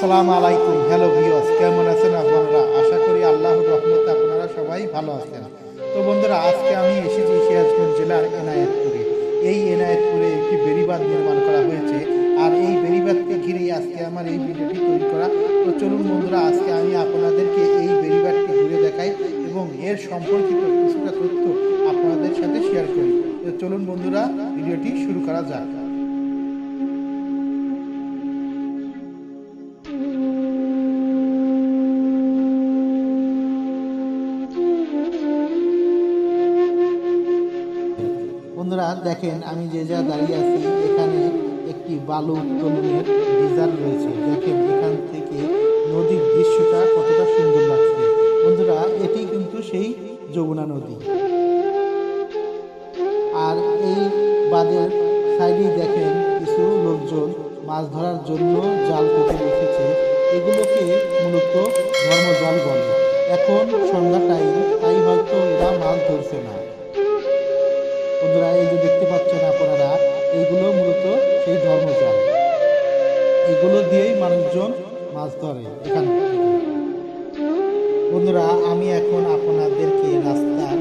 আসসালামু আলাইকুম। Hello viewers কেমন আছেন আপনারা? আশা করি আল্লাহর রহমতে আপনারা সবাই ভালো আছেন। তো বন্ধুরা, আজকে আমি এসেছি সিরাজগঞ্জ জেলার এনায়েতপুরে। এই এনায়েতপুরে একটি বেড়িবাঁধ নির্মাণ করা হয়েছে। আর এই বেড়িবাঁধকে ঘিরেই আজকে আমার এই ভিডিওটি তৈরি করা। তো চলুন বন্ধুরা, আজকে আমি আপনাদেরকে এই বেড়িবাঁধটি ঘুরে দেখাই এবং এর সম্পর্কিত কিছুটা তথ্য আপনাদের সাথে শেয়ার করি। তো চলুন বন্ধুরা, ভিডিওটি শুরু করা যাক। বন্ধুরা, দেখেন আমি যে যা দাঁড়িয়ে আছি, এখানে একটি বালু উত্তোলনের ডিজাইন রয়েছে। দেখেন এখান থেকে নদীর দৃশ্যটা কতটা সুন্দর লাগছে। বন্ধুরা, এটি কিন্তু সেই যমুনা নদী। আর এই বাঁধের সাইডে দেখেন কিছু লোকজন মাছ ধরার জন্য জাল পেতে রেখেছে এগুলোকে মূলত ধর্মজাল বলে। এখন সন্ধ্যা টাইম তাই হয়তো এরা মাছ ধরছে না। বন্ধুরা, এই যে দেখতে পাচ্ছেন আপনারা, এইগুলো মূলত সেই ধর্মজাল এগুলো দিয়েই মানুষজন মাছ ধরে এখান। বন্ধুরা, আমি এখন আপনাদেরকে রাস্তার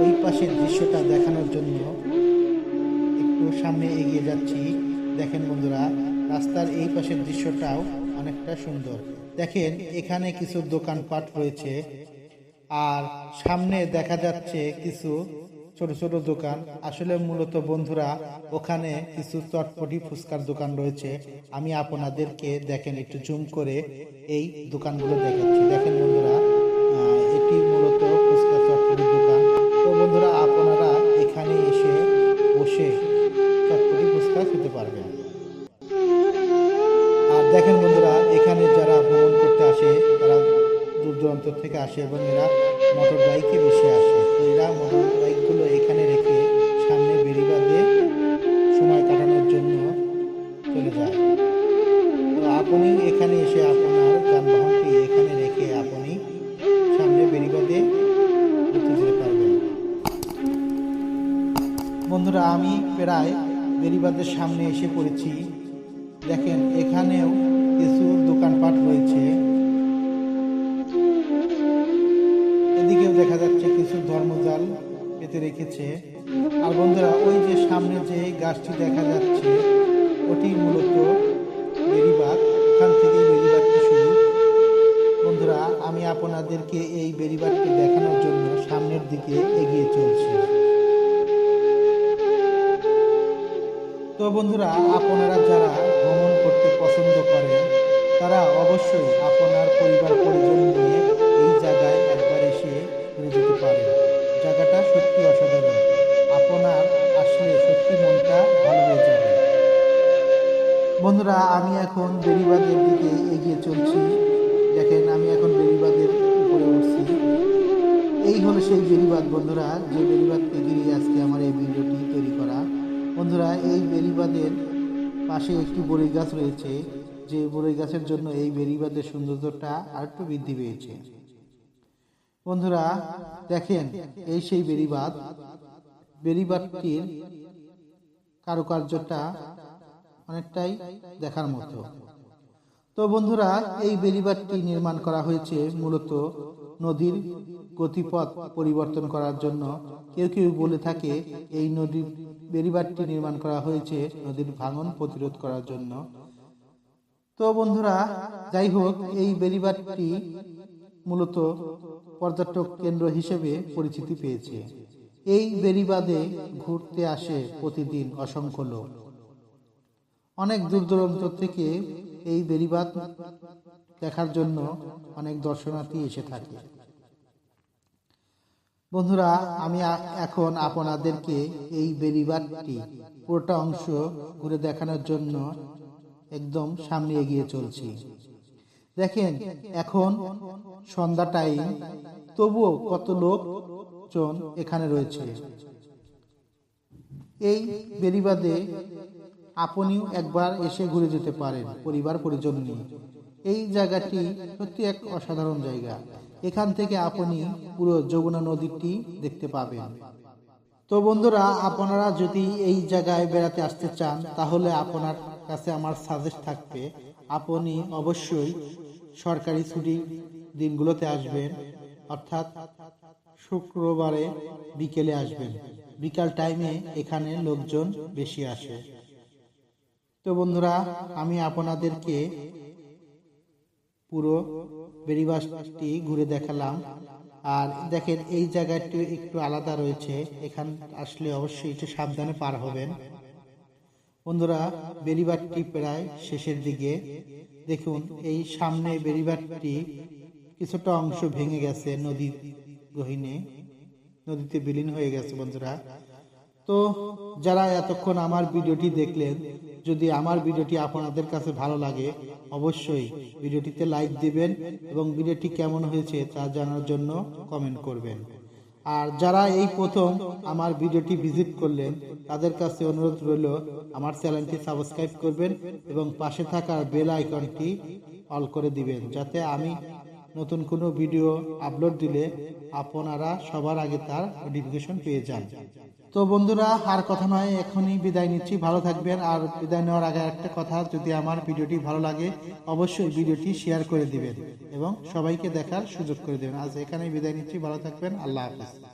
ওই পাশের দৃশ্যটা দেখানোর জন্য একটু সামনে এগিয়ে যাচ্ছি। দেখেন বন্ধুরা, রাস্তার এই পাশের দৃশ্যটাও অনেকটা সুন্দর। দেখেন, এখানে কিছু দোকানপাট রয়েছে। আর সামনে দেখা যাচ্ছে কিছু ছোট ছোট দোকান। আসলে মূলত বন্ধুরা, ওখানে কিছু চটপটি ফুচকার দোকান রয়েছে। আমি আপনাদেরকে দেখেন একটু জুম করে এই দোকানগুলো দেখাচ্ছি। দেখেন বন্ধুরা এটি মূলত ফুচকা চটপটির দোকান। তো বন্ধুরা, আপনারা এখানে এসে বসে চটপটি ফুচকা খেতে পারবেন। আর দেখেন বন্ধুরা, এখানে যারা ভ্রমণ করতে আসে, তারা দূর দূরান্ত থেকে আসে এবং এরা মোটর বাইকে বেশি আমি প্রায় বেরিবাদের সামনে এসে পড়েছি। দেখেন, এখানেও কিছু দোকানপাট রয়েছে। এদিকেও দেখা যাচ্ছে কিছু ধর্মজাল পেতে রেখেছে। আর বন্ধুরা, ওই যে সামনে যে গাছটি দেখা যাচ্ছে, ওটি মূলত বেরিবাগ ওখান থেকে বেরিবাদটি শুরু। বন্ধুরা, আমি আপনাদেরকে এই বেরিবাগটি দেখানোর জন্য সামনের দিকে এগিয়ে তো বন্ধুরা, আপনারা যারা ভ্রমণ করতে পছন্দ করেন, তারা অবশ্যই আপনার পরিবার পরিজন নিয়ে এই জায়গায় একবার এসে ঘুরে যেতে পারেন। জায়গাটা সত্যি অসাধারণ। আপনার আসলে সত্যি মনটা ভালো হয়ে যাবে। বন্ধুরা, আমি এখন বেরিবাদের দিকে এগিয়ে চলছি। দেখেন, আমি এখন বেরিবাদের উপরে উঠছি। এই হলো সেই বেরিবাদ বন্ধুরা, যে বেরিবাদকে ঘিরে আজকে আমার এই ভিডিওটি তৈরি করা। বন্ধুরা, এই বেরিবাদের পাশে একটি বড়ই গাছ রয়েছে। যে বড়ই গাছের জন্য এই বেরিবাদের সৌন্দর্যটা আরেকটু বৃদ্ধি পেয়েছে। বন্ধুরা, দেখেন, এই সেই বেরিবাদ বেরিবাদটির কারুকার্যটা অনেকটাই দেখার মতো। তো বন্ধুরা, এই বেরিবাদটি নির্মাণ করা হয়েছে মূলত নদীর গতিপথ পরিবর্তন করার জন্য কেউ কেউ বলে থাকে, এই নদীর বেরিবাদটি নির্মাণ করা হয়েছে নদীর ভাঙন প্রতিরোধ করার জন্য। তো বন্ধুরা, যাই হোক, এই বেরিবাদটি মূলত পর্যটক কেন্দ্র হিসেবে পরিচিতি পেয়েছে। এই বেরিবাদে ঘুরতে আসে প্রতিদিন অসংখ্য লোক। অনেক দূর দূরান্ত থেকে এই বেরিবাদ দেখার জন্য অনেক দর্শনার্থী এসে থাকে। বন্ধুরা, আমি এখন আপনাদেরকে এই বেরিবাদটি পুরোটা অংশ ঘুরে দেখানোর জন্য একদম সামনে এগিয়ে চলছি। দেখেন, এখন সন্ধ্যা টাইম, তবুও কত লোকজন এখানে রয়েছে। এই বেরিবাদে আপনিও একবার এসে ঘুরে যেতে পারেন পরিবার পরিজন নিয়ে। এই জায়গাটি সত্যি এক অসাধারণ জায়গা। এখান থেকে আপনি পুরো যমুনা নদীটি দেখতে পাবেন। তো বন্ধুরা, আপনারা যদি এই জায়গায় বেড়াতে আসতে চান, তাহলে আপনার কাছে আমার সাজেস্ট থাকবে, আপনি অবশ্যই সরকারি ছুটির দিনগুলোতে আসবেন, অর্থাৎ শুক্রবারে বিকেলে আসবেন। বিকাল টাইমে এখানে লোকজন বেশি আসে। তো বন্ধুরা, আমি আপনাদেরকে পুরো বেরিবাসটি ঘুরে দেখালাম। আর দেখেন, এই জায়গাটি একটু আলাদা রয়েছে। এখান আসলে অবশ্যই একটু সাবধানে পার হবেন। বন্ধুরা বেরিবারটি প্রায় শেষের দিকে। দেখুন, এই সামনে বেরিবারটি কিছুটা অংশ ভেঙে গেছে নদী গহিনে। নদীতে বিলীন হয়ে গেছে, বন্ধুরা। তো যারা এতক্ষণ আমার ভিডিওটি দেখলেন যদি আমার ভিডিওটি আপনাদের কাছে ভালো লাগে, অবশ্যই ভিডিওটিতে লাইক দিবেন এবং ভিডিওটি কেমন হয়েছে তা জানার জন্য কমেন্ট করবেন। আর যারা এই প্রথম আমার ভিডিওটি ভিজিট করলেন, তাদের কাছে অনুরোধ রইল আমার চ্যানেলটি সাবস্ক্রাইব করবেন এবং পাশে থাকা বেল আইকনটি অল করে দিবেন, যাতে আমি নতুন কোনো ভিডিও আপলোড দিলে আপনারা সবার আগে তার নোটিফিকেশন পেয়ে যান। তো বন্ধুরা, আর কথা নয়, এখনই বিদায় নিচ্ছি। ভালো থাকবেন, আর বিদায় নেওয়ার আগে একটা কথা, যদি আমার ভিডিওটি ভালো লাগে, অবশ্যই ভিডিওটি শেয়ার করে দিবেন এবং সবাইকে দেখার সুযোগ করে দেবেন। আজ এখানেই বিদায় নিচ্ছি, ভালো থাকবেন, আল্লাহ হাফিজ।